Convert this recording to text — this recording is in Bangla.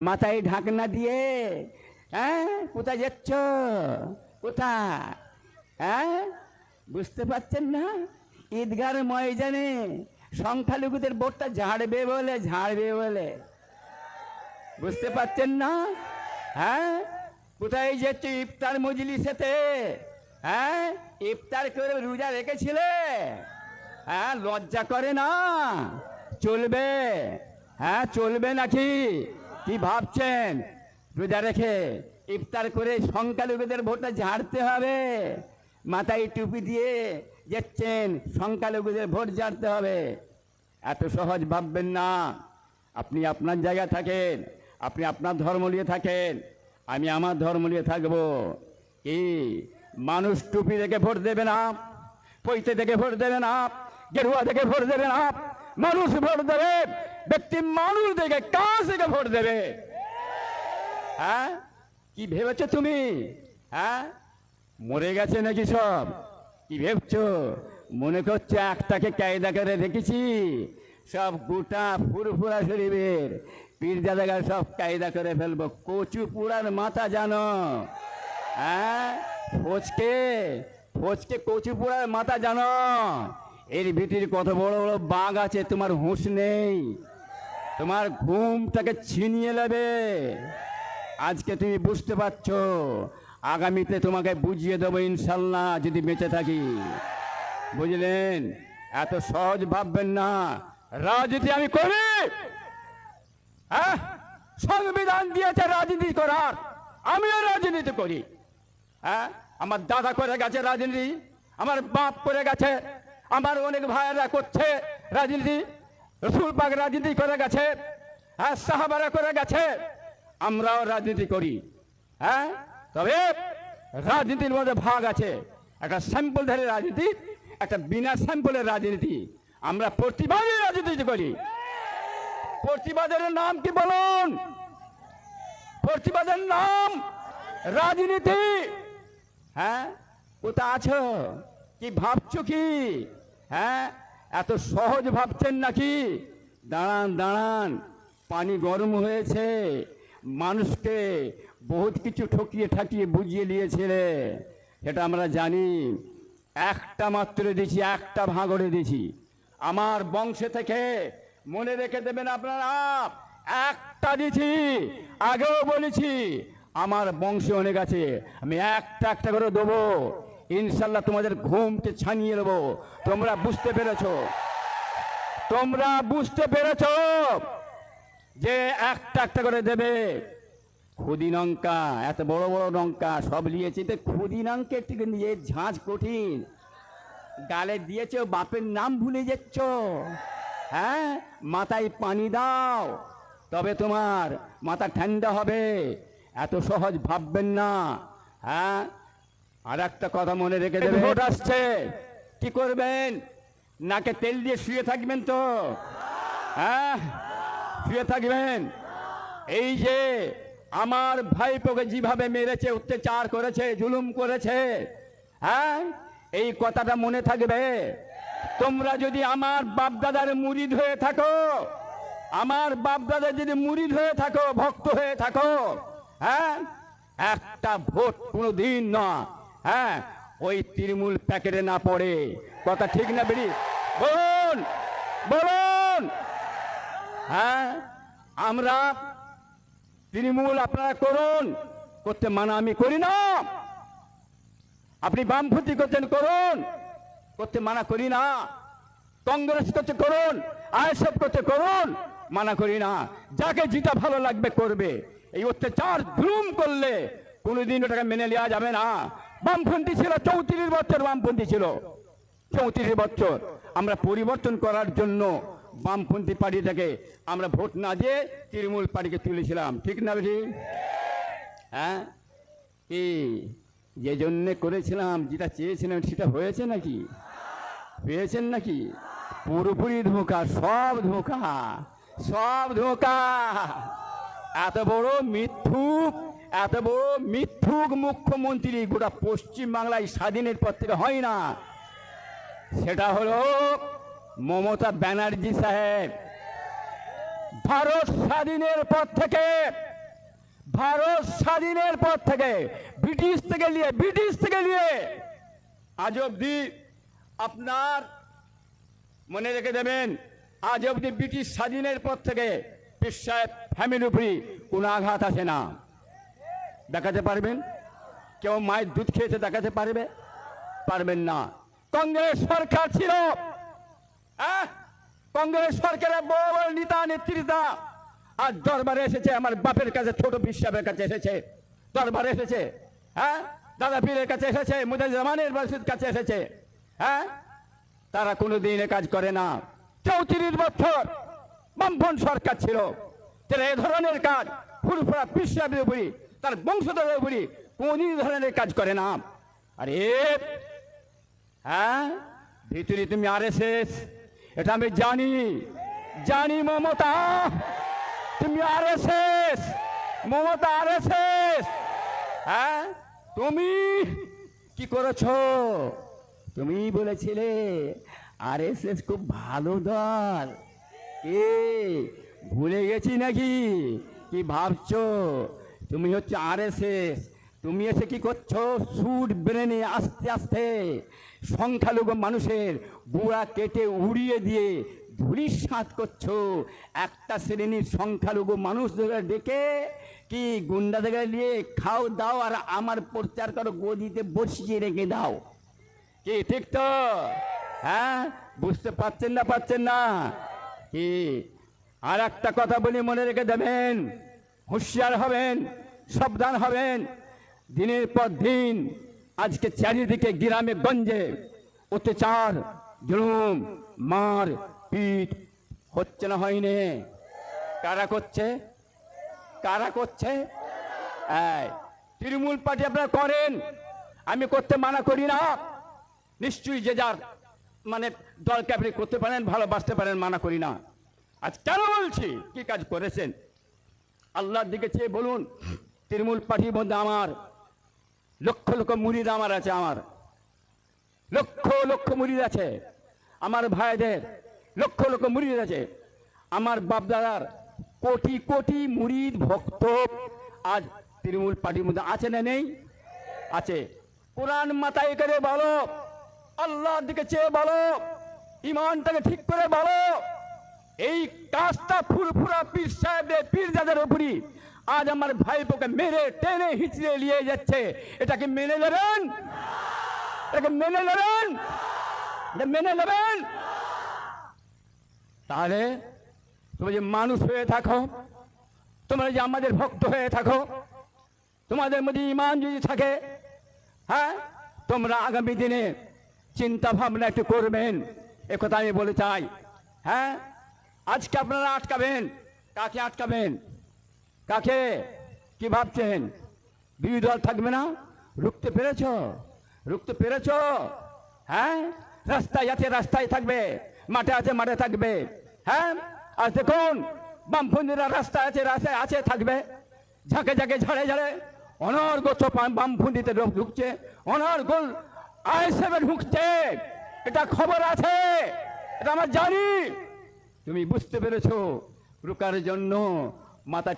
মাথায় ঢাকনা দিয়ে হ্যাঁ কোথায় যাচ্ছ? কোথায়? হ্যাঁ বুঝতে পারছেন না? ঈদগার ময়দানে সংখ্যালঘুদের ভোটটা ঝাড়বে বলে ঝাড়বে বলে। বুঝতে পারছেন না? হ্যাঁ কোথায় যাচ্ছ ইফতার মজলিসেতে? হ্যাঁ ইফতার করে রোজা রেখেছিলে? হ্যাঁ লজ্জা করে না? চলবে? হ্যাঁ চলবে নাকি? কি ভাবছেন? রোজা রেখে ইফতার করে সংখ্যালঘুদের ভোটটা ঝাড়তে হবে। মাথায় টুপি দিয়ে যাচ্ছেন, সংখ্যালঘুদের ভোট ঝাড়তে হবে। এত সহজ ভাববেন না। আপনি আপনার জায়গায় থাকেন, আপনি আপনার ধর্ম নিয়ে থাকেন, আমি আমার ধর্ম নিয়ে থাকব। কি? মানুষ টুপি দেখে ভোট দেবে না, পৈতে দেখে ভোট দেবে না, গেরুয়া দেখে ভোট দেবে না। মানুষ ভোট দেবে, ব্যক্তি মানুষ দেখে কাজ দেখে ভোট দেবে? হ্যাঁ? কি ভেবেছো তুমি? হ্যাঁ? মরে গেছে নাকি সব? কি ভেবছো? মনে করছে একটাকে কায়দা করে রেখেছি, সব গোটা ফুরফুরা পীর দাদাগার সব কায়দা করে ফেলব। কচু পুরার মাথা জানো। হ্যাঁ? ফচকে ফচকে কচু পুরার মাথা জানো। এর ভিতরে কত বড় বড় বাঘ আছে, তোমার হুঁশ নেই। তোমার ঘুমটাকে ছিনিয়ে নেবে। আজকে তুমি বুঝতে পারছ, আগামীতে তোমাকে বুঝিয়ে দেবো ইনশাল্লাহ, যদি বেঁচে থাকি। বুঝলেন? এত সহজ ভাববেন না। রাজনীতি আমি করি। হ্যাঁ? সংবিধান দিয়েছে রাজনীতি করার। আমিও রাজনীতি করি। হ্যাঁ? আমার দাদা করে গেছে রাজনীতি। আমার বাপ করে গেছে আমার অনেক ভাইয়েরা করছে, রাজনীতি রসুল পাক রাজনীতি করে গেছে হ্যাঁ সাহাবারা করে গেছে, আমরাও রাজনীতি করি হ্যাঁ? তবে রাজনীতির মধ্যে ভাগ আছে। একটা স্যাম্পল ধরে রাজনীতি, একটা বিনা স্যাম্পলের রাজনীতি। আমরা প্রতিবাদী রাজনীতি করি। প্রতিবাদের নাম কি বলুন? প্রতিবাদের নাম রাজনীতি। হ্যাঁ? কোথা আছো? কি ভাবছ কি? হ্যাঁ এত সহজ ভাবছেন নাকি? দাঁড়ান দাঁড়ান, পানি গরম হয়েছে। মানুষকে বহুত কিছু ঠকিয়ে ঠাকিয়ে বুঝিয়ে দিয়েছিলে সেটা আমরা জানি। একটা মাত্র দিয়েছি একটা ভাঙড়ে দিয়েছি আমার বংশে থেকে মনে রেখে দেবেন আপনারা, একটা দিছি। আগেও বলেছি, আমার বংশে অনেক আছে, আমি একটা একটা করে দেবো। ইনশাল্লাহ তোমাদের ঘুমকে ছানিয়ে দেবো তোমরা বুঝতে পেরেছ? তোমরা বুঝতে পেরেছ যে একটা একটা করে দেবে। খুদি লঙ্কা, এত বড় বড় লঙ্কা, সব নিয়েছি। তো খুদি লঙ্কা থেকে নিয়ে ঝাঁঝ কঠিন। গালে দিয়েছ, বাপের নাম ভুলে যাচ্ছ। হ্যাঁ মাথায় পানি দাও। তবে তোমার মাথা ঠান্ডা হবে। এত সহজ ভাববেন না। হ্যাঁ আর একটা কথা মনে রেখে দেবেন ভোট আসছে। কি করবেন? নাকে তেল দিয়ে শুয়ে থাকবেন তো? হ্যাঁ? শুয়ে থাকবেন? এই যে আমার ভাইপোকে যেভাবে মেরেছে অত্যাচার করেছে জুলুম করেছে হ্যাঁ? এই কথাটা মনে থাকবে। তোমরা যদি আমার বাপদাদার মুড়িদ হয়ে থাকো আমার বাপদাদা যদি মুড়িদ হয়ে থাকো ভক্ত হয়ে থাকো হ্যাঁ? একটা ভোট কোনো দিন না হ্যাঁ ওই তৃণমূল প্যাকেটে না পড়ে। কথা ঠিক না বেরি বলুন বলুন। হ্যাঁ আমরা তৃণমূল আপনারা করুন, করতে মানা আমি করি না। আপনি বামপন্থী করছেন, করুন, করতে মানা করি না। কংগ্রেস করতে করুন, আইএসএফ করতে করুন, মানা করি না। যাকে যেটা ভালো লাগবে, করবে। এই অত্যাচার জুলুম করলে কোনোদিন ওটাকে মেনে নেওয়া যাবে না। বামপন্থী ছিল, চৌত্রিশ বছর বামপন্থী ছিল। চৌত্রিশ বছর। আমরা পরিবর্তন করার জন্য বামপন্থী পার্টিটাকে আমরা ভোট না দিয়ে তৃণমূল পার্টিকে তুলেছিলাম। ঠিক না বেশি হ্যাঁ? কি? যে জন্যে করেছিলাম, যেটা চেয়েছিলাম, সেটা হয়েছে নাকি? পেয়েছেন নাকি? পুরোপুরি ধোকা, সব ধোকা সব ধোকা। এত বড় মিথ্যুক এত বড় মিথ্যুক মুখ্যমন্ত্রী গোটা পশ্চিম বাংলায় স্বাধীনের পর থেকে হয় না। সেটা হলো মমতা ব্যানার্জি সাহেব। ভারত স্বাধীনের পর থেকে, ভারত স্বাধীনের পর থেকে, ব্রিটিশ থেকে নিয়ে, ব্রিটিশ থেকে নিয়ে, আজ অব্দি আপনার মনে রেখে দেবেন, আজ অব্দি ব্রিটিশ স্বাধীনের পর থেকে পিসায় ফ্যামিলির উপরই কোনো আঘাত আসে না। দেখাতে পারবেন? কেউ মায়ের দুধ খেয়েছে, দেখাতে পারবে? পারবেন না। কংগ্রেস সরকার ছিল। হ্যাঁ? কংগ্রেস সরকারের বড় বড় নেতা নেতৃত্বা আর দরবারে এসেছে, আমার বাপের কাছে, ছোট বিশ্বাবের কাছে এসেছে। দরবারে এসেছে। হ্যাঁ? দাদা পীরের কাছে এসেছে মুজাহিদ জামানের বাসির কাছে এসেছে। হ্যাঁ? তারা কোনো দিন কাজ করে না। চৌত্রিশ বছর বামফন সরকার ছিল। তারা এ ধরনের কাজ বিশ্বাবের উপরই তার বংশধরের উপরই কোন ধরনের কাজ করে না। আরে হ্যাঁ? ভিতরে তুমি আর এটা আমি জানি। জানি মমতা। তুমি আর মমতা আর হ্যাঁ? তুমি কি করেছ? তুমি বলেছিলে আর খুব ভালো দল। কে ভুলে গেছি নাকি? কি ভাবছ? তুমি হচ্ছে আর তুমি এসে কি করছ? সুট ব্রেনে আস্তে আস্তে সংখ্যালঘু মানুষের গোড়া কেটে উড়িয়ে দিয়ে ধুলির সাঁত করছ। একটা শ্রেণির সংখ্যালঘু মানুষদের ডেকে কি গুন্ডা থেকে নিয়ে খাও দাও আর আমার প্রচার করো, গদিতে বসিয়ে রেখে দাও। কি ঠিক তো? হ্যাঁ? বুঝতে পারছেন না পাচ্ছেন না? কি? আর একটা কথা বলি মনে রেখে দেবেন। হুঁশিয়ার হবেন, সাবধান হবেন। দিনের পর দিন আজকে চারিদিকে গ্রামে, গঞ্জে অত্যাচার, জুলুম, মার, পিট হচ্ছে না হয়নি। কারা করছে? কারা করছে? তৃণমূল পার্টি আপনারা করেন। আমি করতে মানা করি না। নিশ্চয়ই যে যার মানে দলকে আপনি করতে পারেন, ভালোবাসতে পারেন, মানা করি না। আজ কেন বলছি? কি কাজ করেছেন? আল্লাহর দিকে চেয়ে বলুন, তৃণমূল পার্টির মধ্যে আমার, লক্ষ লক্ষ মুরিদ আমার আছে আমার। লক্ষ লক্ষ মুরিদ আছে। আমার ভাইদের লক্ষ লক্ষ মুরিদ আছে। আমার বাপদাদার কোটি কোটি মুরিদ ভক্ত আজ তৃণমূল পার্টির মধ্যে আছে না নেই? আছে। কোরআন মাথায় করে বলো, আল্লাহর দিকে চেয়ে বলো ইমানটাকে ঠিক করে বলো। এই কাজটা ফুরফুরা পীর সাহেবদের পীরজাদের উপরই আজ আমার ভাইপোকে মেরে টেনে হিচড়ে নিয়ে যাচ্ছে। এটাকে মেনে নেবেন? এটাকে মেনে নেবেন? এটা মেনে নেবেন? তাহলে তুমি যে মানুষ হয়ে থাকো, তোমরা যে আমাদের ভক্ত হয়ে থাকো, তোমাদের মধ্যে ইমান যদি থাকে হ্যাঁ তোমরা আগামী দিনে চিন্তা ভাবনা একটু করবেন। একথা আমি বলে চাই হ্যাঁ আজকে আপনারা আটকাবেন। কাকে আটকাবেন? কাকে? কি ভাবছেন? বিরোধী দল থাকবে না? রুখতে পেরেছ? রুখতে পেরেছ? হ্যাঁ? রাস্তায় আছে, রাস্তায় থাকবে। মাঠে আছে, মাঠে থাকবে। হ্যাঁ? আর দেখুন বামপন্থীরা রাস্তায় আছে রাস্তায় আছে, থাকবে। ঝাঁকে ঝাঁকে, ঝাড়ে ঝাড়ে অনর্গত বামপন্থীতে লোক ঢুকছে অনর্গল আইসেভে ঢুকছে। এটা খবর আছে? এটা আমরা জানি। তুমি বুঝতে পেরেছ রুকার জন্য মাথা